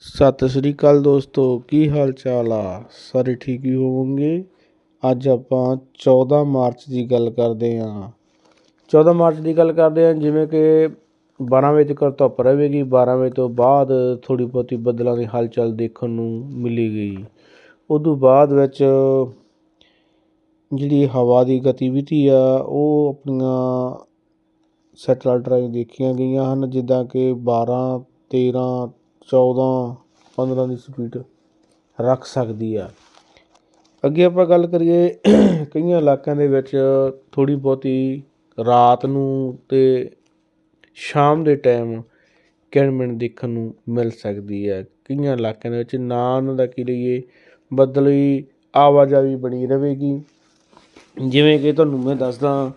ਸਤਿ ਸ੍ਰੀ ਅਕਾਲ ਦੋਸਤੋ, ਕੀ ਹਾਲ ਚਾਲ ਆ? ਸਾਰੇ ਠੀਕ ਹੀ ਹੋਵੋਗੇ? ਅੱਜ ਆਪਾਂ 14 ਮਾਰਚ ਦੀ ਗੱਲ ਕਰਦੇ ਹਾਂ। 14 ਮਾਰਚ ਦੀ ਗੱਲ ਕਰਦੇ ਹਾਂ, ਜਿਵੇਂ ਕਿ 12 ਵਜੇ ਤੱਕ ਧੁੱਪ ਰਹੇਗੀ। 12 ਵਜੇ ਤੋਂ ਬਾਅਦ ਥੋੜੀ ਬਹੁਤੀ ਬੱਦਲਾਂ ਦੀ ਹਲਚਲ ਦੇਖਣ ਨੂੰ ਮਿਲੇਗੀ। ਉਦੋਂ ਬਾਅਦ ਵਿੱਚ ਜਿਹੜੀ ਹਵਾ ਦੀ ਗਤੀਵਿਧੀ ਆ, ਉਹ ਆਪਣੀਆਂ ਸੈਟਲਾਈਟ ਰਾਹੀਂ ਦੇਖੀਆਂ ਗਈਆਂ ਹਨ। ਜਿੱਦਾਂ ਕਿ 12 13 14 15 ਦੀ ਸਪੀਡ ਰੱਖ ਸਕਦੀ ਆ। ਅੱਗੇ ਆਪਾਂ ਗੱਲ ਕਰੀਏ ਕਈਆਂ ਇਲਾਕਿਆਂ ਦੇ ਵਿੱਚ ਥੋੜੀ ਬਹੁਤੀ ਰਾਤ ਨੂੰ ਤੇ ਸ਼ਾਮ ਦੇ ਟਾਈਮ ਕਿਣਮਿਣ ਦੇਖਣ ਨੂੰ ਮਿਲ ਸਕਦੀ ਹੈ ਕਈਆਂ ਇਲਾਕਿਆਂ ਦੇ ਵਿੱਚ ਨਾ ਉਹਨਾਂ ਦਾ ਕੀ ਲਈਏ, ਬਦਲੀ ਆਵਾਜਾਈ ਬਣੀ ਰਹੇਗੀ। ਜਿਵੇਂ ਕਿ ਤੁਹਾਨੂੰ ਮੈਂ ਦੱਸਦਾ,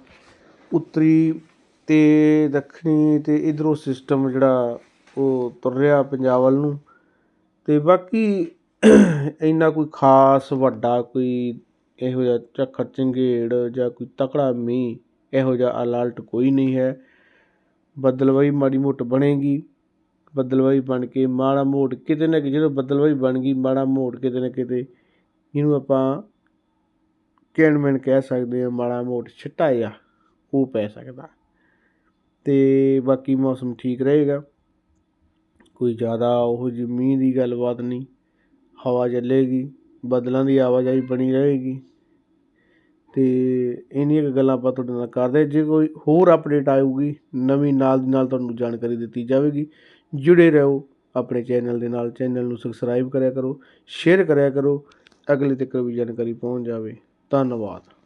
ਉੱਤਰੀ ਤੇ ਦੱਖਣੀ ਤੇ ਇਧਰੋਂ ਸਿਸਟਮ ਜਿਹੜਾ ਉਹ ਤੁਰ ਰਿਹਾ ਪੰਜਾਬ ਵੱਲ ਨੂੰ। ਅਤੇ ਬਾਕੀ ਇੰਨਾ ਕੋਈ ਖਾਸ ਵੱਡਾ ਕੋਈ ਇਹੋ ਜਿਹਾ ਝੱਖੜ ਝੰਗੇੜ ਜਾਂ ਕੋਈ ਤਕੜਾ ਮੀਂਹ ਇਹੋ ਜਿਹਾ ਅਲਰਟ ਕੋਈ ਨਹੀਂ ਹੈ। ਬੱਦਲਵਾਈ ਮਾੜੀ ਮੋਟ ਬਣੇਗੀ। ਬੱਦਲਵਾਈ ਬਣ ਕੇ ਮਾੜਾ ਮੋੜ ਕਿਤੇ ਨਾ ਕਿਤੇ ਜਦੋਂ ਬੱਦਲਵਾਈ ਬਣ ਗਈ, ਮਾੜਾ ਮੋੜ ਕਿਤੇ ਨਾ ਕਿਤੇ ਇਹਨੂੰ ਆਪਾਂ ਕਿਣਮਿਣ ਕਹਿ ਸਕਦੇ ਹਾਂ, ਮਾੜਾ ਮੋਟ ਛਿੱਟਾ ਆ ਉਹ ਪੈ ਸਕਦਾ। ਤੇ ਬਾਕੀ ਮੌਸਮ ਠੀਕ ਰਹੇਗਾ। ਕੋਈ ਜ਼ਿਆਦਾ ਉਹ ਜਿਹੀ ਮੀਂਹ ਦੀ ਗੱਲਬਾਤ ਨਹੀਂ, ਹਵਾ ਚੱਲੇਗੀ, ਬੱਦਲਾਂ ਦੀ ਆਵਾਜਾਈ ਬਣੀ ਰਹੇਗੀ। ਅਤੇ ਇੰਨੀਆਂ ਕੁ ਗੱਲਾਂ ਆਪਾਂ ਤੁਹਾਡੇ ਨਾਲ ਕਰਦੇ, ਜੇ ਕੋਈ ਹੋਰ ਅਪਡੇਟ ਆਊਗੀ, ਨਵੀਂ ਨਾਲ ਦੀ ਨਾਲ ਤੁਹਾਨੂੰ ਜਾਣਕਾਰੀ ਦਿੱਤੀ ਜਾਵੇਗੀ, ਜੁੜੇ ਰਹੋ ਆਪਣੇ ਚੈਨਲ ਦੇ ਨਾਲ, ਚੈਨਲ ਨੂੰ ਸਬਸਕ੍ਰਾਈਬ ਕਰਿਆ ਕਰੋ ਸ਼ੇਅਰ ਕਰਿਆ ਕਰੋ, ਅਗਲੇ ਤੱਕ ਵੀ ਜਾਣਕਾਰੀ ਪਹੁੰਚ ਜਾਵੇ। ਧੰਨਵਾਦ।